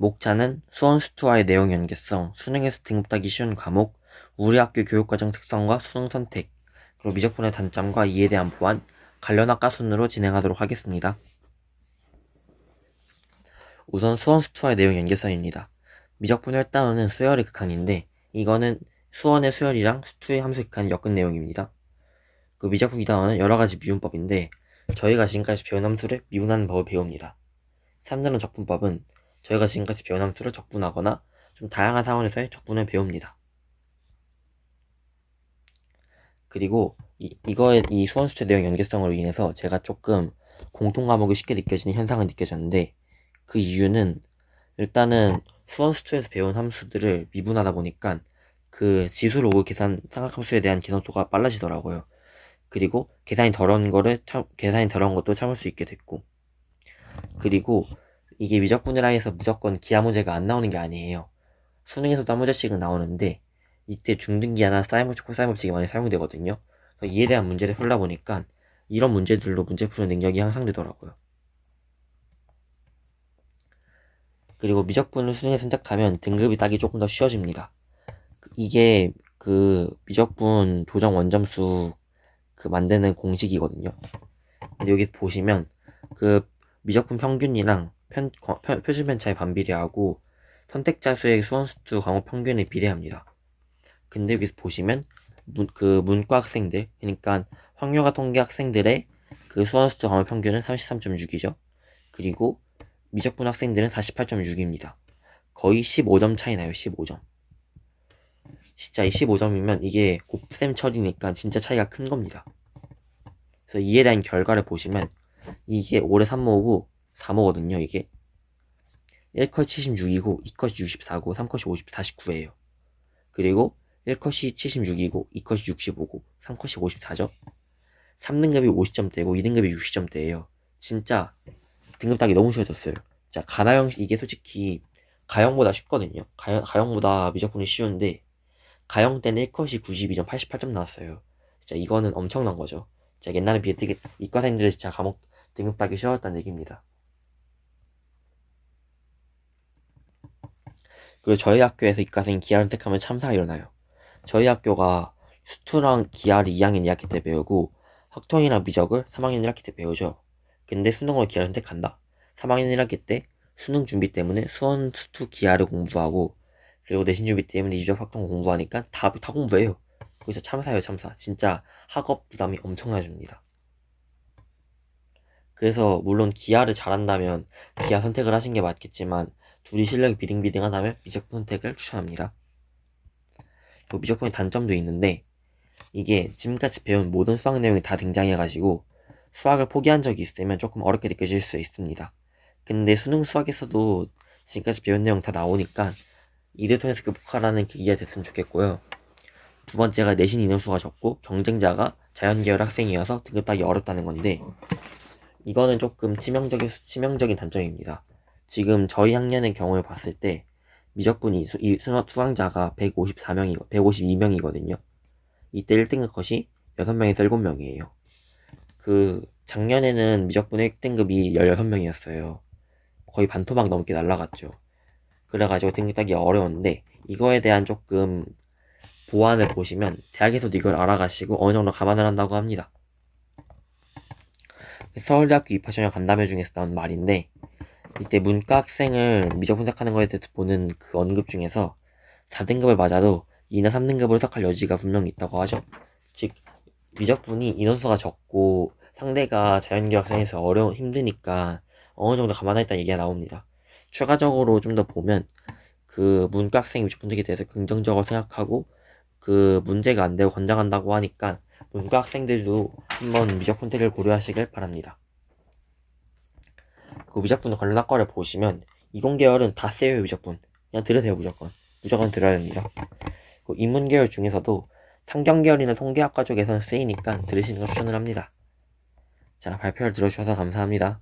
목차는 수원 수투와의 내용 연계성, 수능에서 등급 따기 쉬운 과목, 우리 학교 교육과정 특성과 수능 선택, 그리고 미적분의 단점과 이에 대한 보완, 관련 학과 순으로 진행하도록 하겠습니다. 우선 수원 수투와의 내용 연계성입니다. 미적분 1단원은 수열의 극한인데 이거는 수원의 수열이랑 수투의 함수 극한이 엮은 내용입니다. 그 미적분 2단원은 여러가지 미분법인데 저희가 지금까지 배운 함수를 미분하는 법을 배웁니다. 3단원 적분법은 저희가 지금까지 배운 함수를 적분하거나 좀 다양한 상황에서의 적분을 배웁니다. 그리고 이, 이거의 이 수원 수투 내용 연계성으로 인해서 제가 조금 공통 과목이 쉽게 느껴지는 현상을 느껴졌는데 그 이유는 일단은 수원 수투에서 배운 함수들을 미분하다 보니까 그 지수를 오고 계산 삼각함수에 대한 계산 속도가 빨라지더라고요. 그리고 계산이 더러운 거를 참, 계산이 더러운 것도 참을 수 있게 됐고 그리고 이게 미적분이라 해서 무조건 기하 문제가 안 나오는 게 아니에요. 수능에서도 한 문제씩은 나오는데 이때 중등기하나 사이먼식 코사이먼식이 많이 사용되거든요. 그래서 이에 대한 문제를 풀다 보니까 이런 문제들로 문제 푸는 능력이 향상되더라고요. 그리고 미적분을 수능에 선택하면 등급이 따기 조금 더 쉬워집니다. 이게 그 미적분 조정 원점수 그 만드는 공식이거든요. 근데 여기 보시면 그 미적분 평균이랑 편, 편, 표준 편차의 반비례하고 선택자 수의 수원수투 과목 평균에 비례합니다. 근데 여기서 보시면 문, 그 문과 학생들 그러니까 황교가 통계 학생들의 그 수원수투 과목 평균은 33.6이죠. 그리고 미적분 학생들은 48.6입니다. 거의 15점 차이 나요. 15점. 진짜 25점이면 이게 곱셈 처리니까 진짜 차이가 큰 겁니다. 그래서 이에 대한 결과를 보시면 이게 올해 3모고 4모거든요. 이게 1컷 76이고 2컷이 64고 3컷이 50, 49예요. 그리고 1컷이 76이고 2컷이 65고 3컷이 54죠. 3등급이 50점대고 2등급이 60점대예요. 진짜 등급 따기 너무 쉬워졌어요. 자, 가나형 이게 솔직히 가형보다 쉽거든요. 가형, 가형보다 미적분이 쉬운데 가형 때는 1컷이 92점, 88점 나왔어요. 진짜 이거는 엄청난 거죠. 진짜 옛날에 비해 되게 이과생들은 진짜 과목 등급 따기 쉬웠다는 얘기입니다. 그리고 저희 학교에서 이과생 기하를 택하면 참사가 일어나요. 저희 학교가 수투랑 기하를 2학년 2학기 때 배우고 학통이랑 미적을 3학년 1학기 때 배우죠. 근데 수능으로 기하를 선택한다. 3학년 1학기 때 수능 준비 때문에 수원 수투 기하를 공부하고 그리고 내신 준비 때문에 유적 확통 공부하니까 다, 다 공부해요. 그래서 참사예요, 참사. 진짜 학업 부담이 엄청나집니다. 그래서 물론 기하를 잘한다면 기하 선택을 하신 게 맞겠지만 둘이 실력이 비등비등하다면 미적분 선택을 추천합니다. 미적분의 단점도 있는데 이게 지금까지 배운 모든 수학 내용이 다 등장해가지고 수학을 포기한 적이 있으면 조금 어렵게 느껴질 수 있습니다. 근데 수능 수학에서도 지금까지 배운 내용 다 나오니까 이를 통해서 극복하라는 계기가 됐으면 좋겠고요. 두 번째가 내신 인원수가 적고 경쟁자가 자연계열 학생이어서 등급 따기 어렵다는 건데 이거는 조금 치명적인 치명적인 단점입니다. 지금 저희 학년의 경우를 봤을 때 미적분이 수, 이 수, 수강자가 154명이 152명이거든요. 이때 1등급 컷이 6명에서 7명이에요. 그 작년에는 미적분 1등급이 16명이었어요. 거의 반토막 넘게 날라갔죠. 그래가지고 등급 따기 어려운데 이거에 대한 조금 보완을 보시면 대학에서도 이걸 알아가시고 어느 정도 감안을 한다고 합니다. 서울대학교 입학 전형 간담회 중에서 나온 말인데 이때 문과 학생을 미적 분석하는 거에 대해서 보는 그 언급 중에서 4등급을 맞아도 2나 3등급으로 해석할 여지가 분명히 있다고 하죠. 즉 미적분이 인원수가 적고 상대가 자연계열 학생에서 어려운 힘드니까 어느 정도 감안했다는 얘기가 나옵니다. 추가적으로 좀 더 보면 그 문과 학생 미적 분석에 대해서 긍정적으로 생각하고 그 문제가 안 되고 권장한다고 하니까 문과 학생들도 한번 미적 선택을 고려하시길 바랍니다. 그 미적분 관련 학과를 보시면 이공계열은 다 세요 미적분 그냥 들으세요 무조건 무조건 들어야 됩니다. 그 인문계열 중에서도 상경계열이나 통계학과 쪽에서는 쓰이니까 들으시는 걸 추천을 합니다. 자 발표를 들어주셔서 감사합니다.